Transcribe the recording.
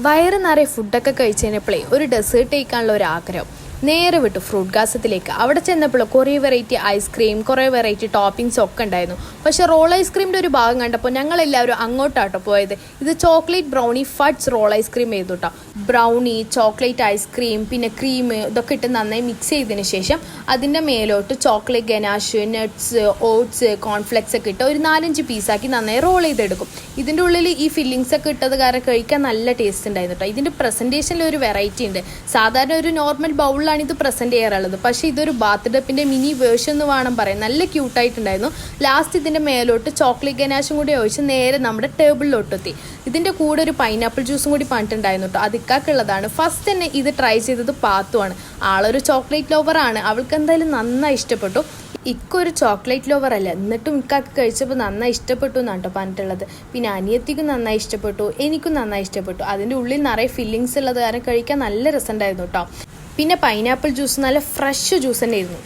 വയറ് നിറയെ ഫുഡൊക്കെ കഴിച്ചതിനപ്പോഴേ ഒരു ഡെസേർട്ട് കഴിക്കാനുള്ള ഒരു ആഗ്രഹം. നേരെ വിട്ടു ഫ്രൂട്ട് ഗാസത്തിലേക്ക് അവിടെ ചെന്നപ്പോൾ കുറേ വെറൈറ്റി ഐസ്ക്രീം കുറേ വെറൈറ്റി ടോപ്പിംഗ്സ് ഒക്കെ ഉണ്ടായിരുന്നു. പക്ഷേ റോൾ ഐസ്ക്രീമിന്റെ ഒരു ഭാഗം കണ്ടപ്പോൾ ഞങ്ങളെല്ലാവരും അങ്ങോട്ടാട്ടോ പോയത്. ഇത് chocolate brownie fudge roll ice cream ചെയ്തു കേട്ടോ ബ്രൗണി ചോക്ലേറ്റ് ഐസ്ക്രീം പിന്നെ ക്രീം ഇതൊക്കെ ഇട്ട് നന്നായി മിക്സ് ചെയ്തതിന് ശേഷം അതിന്റെ മേലോട്ട് chocolate ganache nuts oats cornflakes ഒക്കെ ഇട്ട് ഒരു നാലഞ്ച് പീസാക്കി നന്നായി റോൾ ചെയ്തെടുക്കും. ഇതിന്റെ ഉള്ളിൽ ഈ ഫില്ലിങ്സ് ഒക്കെ ഇട്ടത് കാരണം കഴിക്കാൻ നല്ല ടേസ്റ്റ് ഉണ്ടായിരുന്നു കേട്ടോ ഇതിന്റെ പ്രസന്റേഷനിൽ ഒരു വെറൈറ്റി ഉണ്ട്. സാധാരണ ഒരു നോർമൽ ബൗളിലാണ് ഇത് പ്രസന്റ് ചെയ്യാറുള്ളത്. പക്ഷേ ഇതൊരു ബാത്ത് ഡപ്പിന്റെ മിനി വേർഷൻ എന്ന് വേണം പറയാൻ. നല്ല ക്യൂട്ടായിട്ടുണ്ടായിരുന്നു ലാസ്റ്റ് ഇതിന്റെ മേലോട്ട് ചോക്ലേറ്റ് ഗനാശും കൂടി ഒഴിച്ച് നേരെ നമ്മുടെ ടേബിളിലോട്ട് എത്തി ഇതിന്റെ കൂടെ ഒരു പൈനാപ്പിൾ ജ്യൂസും കൂടി പറഞ്ഞിട്ടുണ്ടായിരുന്നു കേട്ടോ അതിക്കാക്കുള്ളതാണ് ഫസ്റ്റ് തന്നെ ഇത് ട്രൈ ചെയ്തത് പാത്തുവാണ് ആളൊരു ചോക്ലേറ്റ് ലോവറാണ് അവൾക്ക് എന്തായാലും നന്നായി ഇഷ്ടപ്പെട്ടു. ഇക്കൊരു ചോക്ലേറ്റ് ലോവർ അല്ല. എന്നിട്ടും ഇക്കാക്ക് കഴിച്ചപ്പോൾ നന്നായി ഇഷ്ടപ്പെട്ടു എന്നാണ് കേട്ടോ പറഞ്ഞിട്ടുള്ളത്. പിന്നെ അനിയത്തിക്കും നന്നായി ഇഷ്ടപ്പെട്ടു. എനിക്കും നന്നായി ഇഷ്ടപ്പെട്ടു. അതിന്റെ ഉള്ളിൽ നിറയെ ഫില്ലിങ്സ് ഉള്ളത് കാരണം കഴിക്കാൻ നല്ല രസമുണ്ടായിരുന്നു കേട്ടോ പിന്നെ പൈനാപ്പിൾ ജ്യൂസ് നല്ല ഫ്രഷ് ജ്യൂസ് തന്നെ ആയിരുന്നു